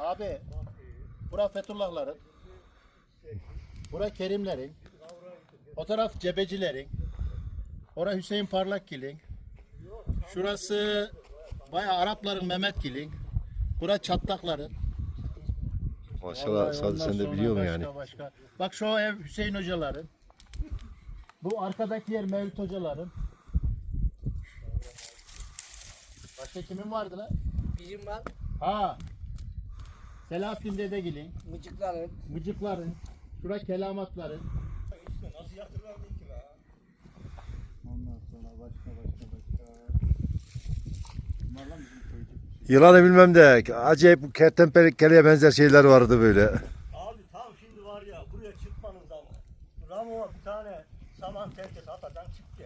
Abi bura Fethullahların. Bura Kerimlerin. O taraf Cebecilerin. Ora Hüseyin Parlakgil'in. Şurası bayağı Arapların Mehmetgil'in. Bura Çatlakların. Maşallah ondan sen de biliyor başka yani? Başka. Bak şu ev Hüseyin hocaların. Bu arkadaki yer Mevlüt hocaların. Başka kimin vardı lan? Bizim var Ha. Selahattin Dedegil'in, mıcıkların. Mıcıkların, şura Kelamatların. Ondan sonra başka başka başka. Bunlar lan bizim köyde. Yılanı bilmem de acayip bu kertenkeleye benzer şeyler vardı böyle. Abi tam şimdi var ya buraya çıkmanın zamanı. Ramo'a bir tane saman terkesi atadan çıktı.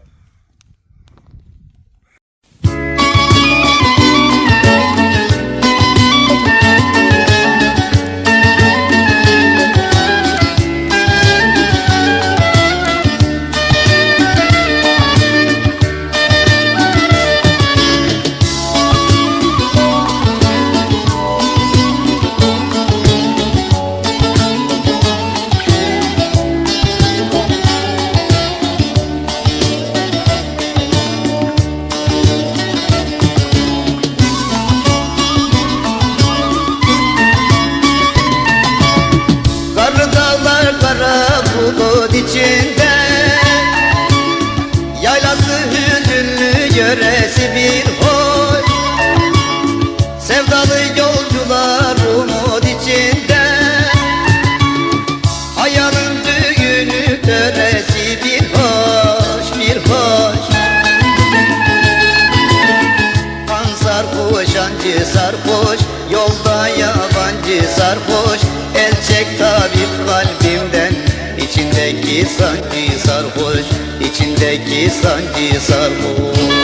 İçinde. Yaylası hüzünlü yöresi bir hoş. Sevdalı yolcular umut içinde. Hayalın düğünü töresi bir hoş bir hoş. Kan sarhoş ancı sarhoş Yolda yabancı sarhoş. El çek tabip kalbimden İçindeki sancı sarhoş İçindeki sancı sarhoş